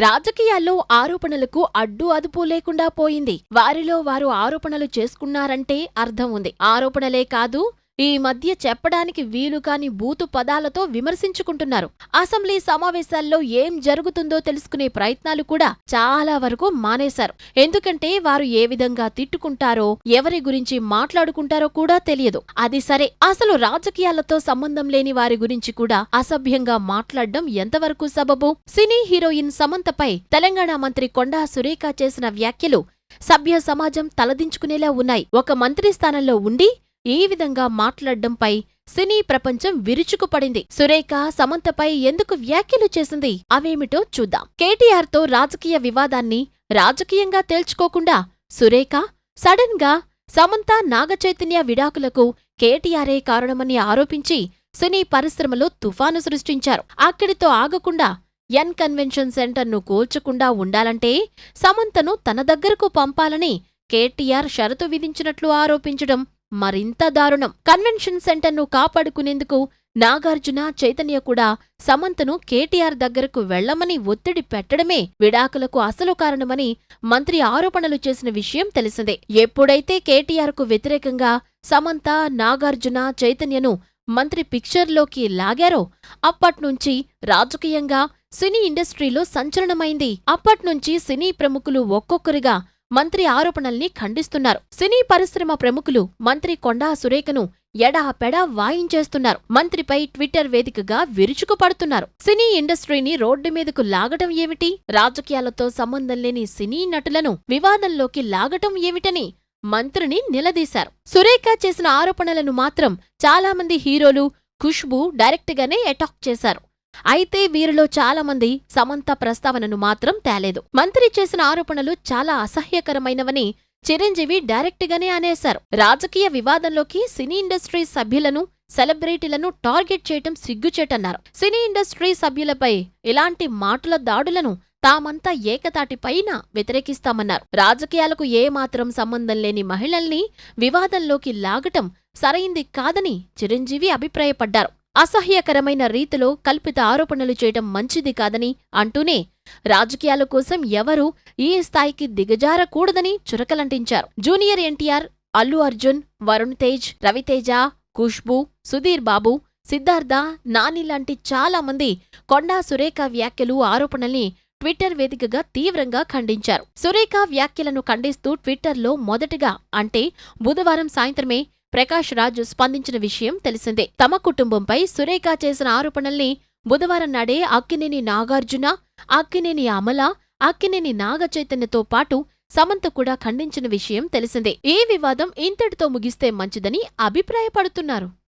రాజకీయాల్లో ఆరోపణలకు అడ్డు అదుపు లేకుండా పోయింది. వారిలో వారు ఆరోపణలు చేసుకున్నారంటే అర్థం ఉంది. ఆరోపణలే కాదు ఈ మధ్య చెప్పడానికి వీలు కాని బూతు పదాలతో విమర్శించుకుంటున్నారు. అసెంబ్లీ సమావేశాల్లో ఏం జరుగుతుందో తెలుసుకునే ప్రయత్నాలు కూడా చాలా వరకు మానేశారు. ఎందుకంటే వారు ఏ విధంగా తిట్టుకుంటారో ఎవరి గురించి మాట్లాడుకుంటారో కూడా తెలియదు. అది సరే. అసలు రాజకీయాలతో సంబంధం లేని వారి గురించి కూడా అసభ్యంగా మాట్లాడడం ఎంతవరకు సబబు? సినీ హీరోయిన్ సమంతపై తెలంగాణ మంత్రి కొండా సురేఖ చేసిన వ్యాఖ్యలు సభ్య సమాజం తలదించుకునేలా ఉన్నాయి. ఒక మంత్రి స్థానంలో ఉండి ఈ విధంగా మాట్లాడడంపై సినీ ప్రపంచం విరుచుకుపడింది? సురేఖ సమంతపై ఎందుకు వ్యాఖ్యలు చేసింది? అవేమిటో చూద్దాం. కేటీఆర్తో రాజకీయ వివాదాన్ని రాజకీయంగా తేల్చుకోకుండా సురేఖ సడన్గా సమంత నాగచైతన్య విడాకులకు కేటీఆరే కారణమని ఆరోపించి సినీ పరిశ్రమలో తుఫాను సృష్టించారు. అక్కడితో ఆగకుండా ఎన్ కన్వెన్షన్ సెంటర్ను కూల్చకుండా ఉండాలంటే సమంతను తన దగ్గరకు పంపాలని కేటీఆర్ షరతు విధించినట్లు ఆరోపించడం మరింత దారుణం. కన్వెన్షన్ సెంటర్ను కాపాడుకునేందుకు నాగార్జున చైతన్య కూడా సమంతను కేటీఆర్ దగ్గరకు వెళ్ళమని ఒత్తిడి పెట్టడమే విడాకులకు అసలు కారణమని మంత్రి ఆరోపణలు చేసిన విషయం తెలిసిందే. ఎప్పుడైతే కేటీఆర్కు వ్యతిరేకంగా సమంత నాగార్జున చైతన్యను మంత్రి పిక్చర్లోకి లాగారో అప్పట్నుంచి రాజకీయంగా సినీ ఇండస్ట్రీలో సంచలనమైంది. అప్పట్నుంచి సినీ ప్రముఖులు ఒక్కొక్కరిగా మంత్రి ఆరోపణల్ని ఖండిస్తున్నారు. సినీ పరిశ్రమ ప్రముఖులు మంత్రి కొండా సురేఖను ఎడాపెడా వాయించేస్తున్నారు. మంత్రిపై ట్విట్టర్ వేదికగా విరుచుకుపడుతున్నారు. సినీ ఇండస్ట్రీని రోడ్డు మీదకు లాగటం ఏమిటి? రాజకీయాలతో సంబంధం లేని సినీ నటులను వివాదంలోకి లాగటం ఏమిటని మంత్రిని నిలదీశారు. సురేఖ చేసిన ఆరోపణలను మాత్రం చాలామంది హీరోలు ఖుష్బూ డైరెక్ట్గానే అటాక్ చేశారు. అయితే వీరిలో చాలా మంది సమంత ప్రస్తావనను మాత్రం తేలేదు. మంత్రి చేసిన ఆరోపణలు చాలా అసహ్యకరమైనవని చిరంజీవి డైరెక్ట్గానే అనేశారు. రాజకీయ వివాదంలోకి సినీ ఇండస్ట్రీ సభ్యులను సెలబ్రిటీలను టార్గెట్ చేయటం సిగ్గుచేటన్నారు. సినీ ఇండస్ట్రీ సభ్యులపై ఇలాంటి మాటల దాడులను తామంతా ఏకతాటిపైన వ్యతిరేకిస్తామన్నారు. రాజకీయాలకు ఏమాత్రం సంబంధం లేని మహిళల్ని వివాదంలోకి లాగటం సరైంది కాదని చిరంజీవి అభిప్రాయపడ్డారు. అసహ్యకరమైన రీతిలో కల్పిత ఆరోపణలు చేయటం మంచిది కాదని అంటూనే రాజకీయాల కోసం ఎవరూ ఈ స్థాయికి దిగజారకూడదని చురకలంటించారు. జూనియర్ ఎన్టీఆర్ అల్లు అర్జున్ వరుణ్ తేజ్ రవితేజ ఖుష్బూ సుధీర్ బాబు సిద్ధార్థ నాని లాంటి చాలా మంది కొండా సురేఖ వ్యాఖ్యలు ఆరోపణల్ని ట్విట్టర్ వేదికగా తీవ్రంగా ఖండించారు. సురేఖ వ్యాఖ్యలను ఖండిస్తూ ట్విట్టర్లో మొదటగా అంటే బుధవారం సాయంత్రమే ప్రకాష్ రాజు స్పందించిన విషయం తెలిసిందే. తమ కుటుంబంపై సురేఖ చేసిన ఆరోపణల్ని బుధవారం నాడే అక్కినేని నాగార్జున అక్కినేని అమల అక్కినేని నాగ చైతన్యతో పాటు సమంత కూడా ఖండించిన విషయం తెలిసిందే. ఈ వివాదం ఇంతటితో ముగిస్తే మంచిదని అభిప్రాయపడుతున్నారు.